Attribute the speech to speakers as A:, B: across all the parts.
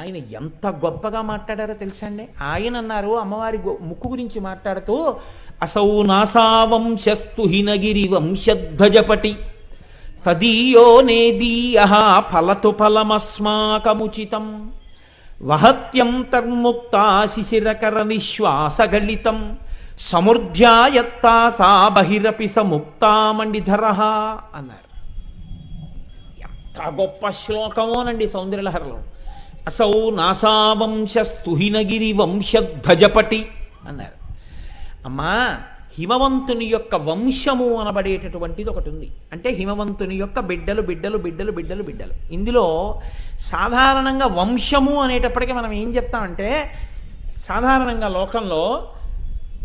A: ఆయన ఎంత గొప్పగా మాట్లాడారో తెలుసా అండి? ఆయన అన్నారు అమ్మవారి గొ- ముక్కు గురించి మాట్లాడుతూ అసౌ నాసావంశస్తు హినగిరి వంశధ్వజపటి తదీయో నేదీయ ఫలతు ఫలమస్మాకముచితం వహత్యం వహత్యంతర్ముక్తా శిశిరకర నిశ్వాసగళితం సముర్ధ్యాయత్తా సా బహిరపి సముక్తామండిధర అన్నారు. ఎంత గొప్ప శ్లోకమోనండి సౌందర్యలహరలో. అసౌ నాసావంశస్తుహినగిరి వంశధ్వజపటి అన్నారు. అమ్మా హిమవంతుని యొక్క వంశము అనబడేటటువంటిది ఒకటి ఉంది అంటే హిమవంతుని యొక్క బిడ్డలు బిడ్డలు బిడ్డలు బిడ్డలు బిడ్డలు. ఇందులో సాధారణంగా వంశము అనేటప్పటికీ మనం ఏం చెప్తామంటే సాధారణంగా లోకంలో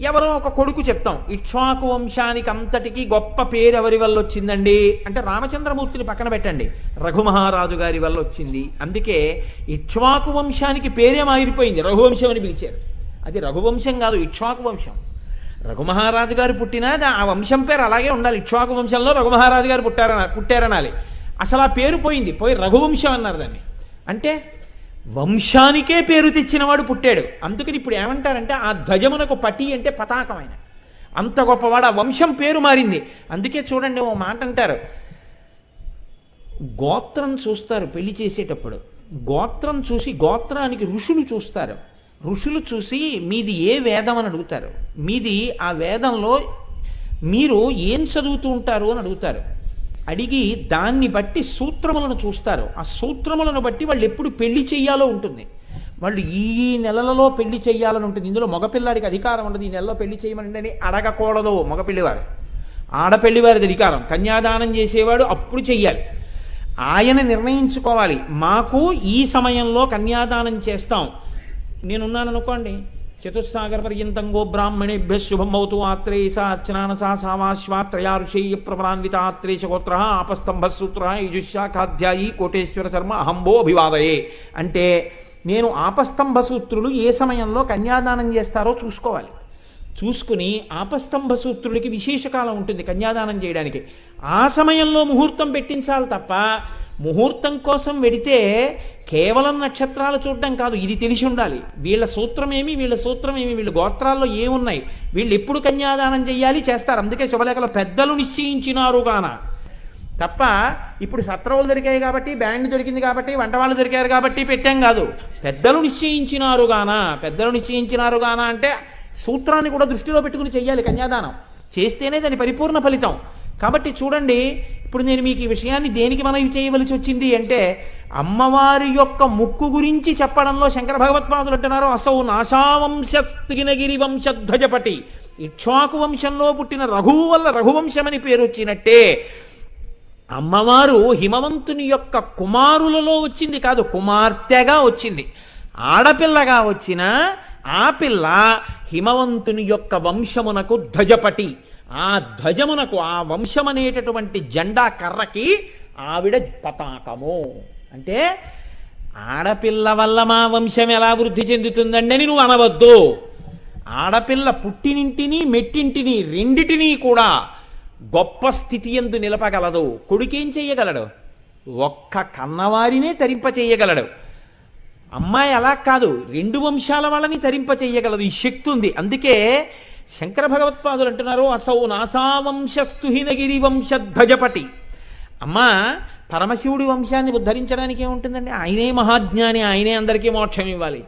A: ఎవరో ఒక కొడుకు చెప్తాం ఇక్ష్వాకు వంశానికి అంతటికి గొప్ప పేరు ఎవరి వల్ల వచ్చిందండి? అంటే రామచంద్రమూర్తిని పక్కన పెట్టండి. రఘుమహారాజు గారి వల్ల వచ్చింది. అందుకే ఇక్ష్వాకు వంశానికి పేరే మారిపోయింది. రఘువంశం అని పిలిచారు. అది రఘువంశం కాదు ఇక్ష్వాకు వంశం. రఘుమహారాజు గారు పుట్టినా ఆ వంశం పేరు అలాగే ఉండాలి. ఇక్ష్వాకు వంశంలో రఘుమహారాజు గారు పుట్టారన పుట్టారనాలి. అసలు ఆ పేరు పోయింది. పోయి రఘువంశం అన్నారు దాన్ని. అంటే వంశానికే పేరు తెచ్చినవాడు పుట్టాడు. అందుకని ఇప్పుడు ఏమంటారంటే ఆ ధ్వజమునకు పటి అంటే పతాకమైన. అంత గొప్పవాడు ఆ వంశం పేరు మారింది. అందుకే చూడండి ఓ మాట అంటారు. గోత్రం చూస్తారు పెళ్ళి చేసేటప్పుడు. గోత్రం చూసి గోత్రానికి ఋషులు చూస్తారు. ఋషులు చూసి మీది ఏ వేదం అని అడుగుతారు. మీది ఆ వేదంలో మీరు ఏం చదువుతూ ఉంటారు అని అడుగుతారు. అడిగి దాన్ని బట్టి సూత్రములను చూస్తారు. ఆ సూత్రములను బట్టి వాళ్ళు ఎప్పుడు పెళ్ళి చెయ్యాలో ఉంటుంది. వాళ్ళు ఈ నెలలలో పెళ్ళి చేయాలని ఉంటుంది. ఇందులో మగపిల్లాడికి అధికారం ఉండదు. ఈ నెలలో పెళ్ళి చేయమని అని అడగకూడదు మగపిల్లివారు. ఆడపెళ్ళివారిది అధికారం. కన్యాదానం చేసేవాడు అప్పుడు చెయ్యాలి. ఆయన నిర్ణయించుకోవాలి. మాకు ఈ సమయంలో కన్యాదానం చేస్తాం. నేనున్నాను అనుకోండి చతుస్సాగర పర్యంతం గో బ్రాహ్మణేభ్య శుభమవుతూ ఆత్రేయస అర్చనానసా సామాశ్వాత్రయారుషేయ ప్రవరాన్విత ఆత్రేష గోత్ర ఆపస్తంభ సూత్ర యజుశాఖాధ్యాయీ కోటేశ్వర శర్మ అహంబో అభివాదయే అంటే నేను ఆపస్తంభ సూత్రులు ఏ సమయంలో కన్యాదానం చేస్తారో చూసుకోవాలి. చూసుకుని ఆపస్తంభ సూత్రుడికి విశేషకాలం ఉంటుంది కన్యాదానం చేయడానికి. ఆ సమయంలో ముహూర్తం పెట్టించాలి తప్ప ముహూర్తం కోసం వెడితే కేవలం నక్షత్రాలు చూడడం కాదు ఇది తెలిసి ఉండాలి. వీళ్ళ సూత్రం ఏమి వీళ్ళ సూత్రం ఏమి వీళ్ళ గోత్రాల్లో ఏమున్నాయి? వీళ్ళు ఎప్పుడు కన్యాదానం చేయాలి? చేస్తారు. అందుకే శుభలేఖలో పెద్దలు నిశ్చయించినారు గాన. తప్ప ఇప్పుడు సత్రవులు దొరికాయి కాబట్టి బ్యాండ్ దొరికింది కాబట్టి వంట వాళ్ళు దొరికారు కాబట్టి పెట్టాం కాదు. పెద్దలు నిశ్చయించినారు గాన. పెద్దలు నిశ్చయించినారు గాన అంటే సూత్రాన్ని కూడా దృష్టిలో పెట్టుకుని చెయ్యాలి కన్యాదానం. చేస్తేనే దాని పరిపూర్ణ ఫలితం. కాబట్టి చూడండి ఇప్పుడు నేను మీకు ఈ విషయాన్ని దేనికి మనవి చేయవలసి వచ్చింది అంటే అమ్మవారి యొక్క ముక్కు గురించి చెప్పడంలో శంకర భగవత్పాదులు అంటున్నారు అసౌ నాశావంశగినగిరి వంశధ్వజపటి ఇక్ష్వాకు వంశంలో పుట్టిన రఘువు వల్ల రఘువంశమని పేరు వచ్చినట్టే. అమ్మవారు హిమవంతుని యొక్క కుమారులలో వచ్చింది కాదు కుమార్తెగా వచ్చింది. ఆడపిల్లగా వచ్చిన ఆ పిల్ల హిమవంతుని యొక్క వంశమునకు ధ్వజపటి. ఆ ధ్వజమునకు ఆ వంశమనేటటువంటి జెండా కర్రకి ఆవిడ పతాకము. అంటే ఆడపిల్ల వల్ల మా వంశం ఎలా వృద్ధి చెందుతుందండి అని నువ్వు అనవద్దు. ఆడపిల్ల పుట్టినింటిని మెట్టింటిని రెండిటినీ కూడా గొప్ప స్థితి ఎందు నిలపగలదు. కొడుకేం చెయ్యగలడు? ఒక్క కన్నవారినే తరింప చెయ్యగలడు. అమ్మాయి అలా కాదు రెండు వంశాల వాళ్ళని తరింప చెయ్యగలదు ఈ శక్తి ఉంది. అందుకే శంకర భగవత్పాదులు అంటున్నారు అసౌ నాసావంశస్తుహినగిరి వంశధ్వజపటి అమ్మా పరమశివుడి వంశాన్ని ఉద్ధరించడానికి ఏముంటుందండి? ఆయనే మహాజ్ఞాని ఆయనే అందరికీ మోక్షం ఇవ్వాలి.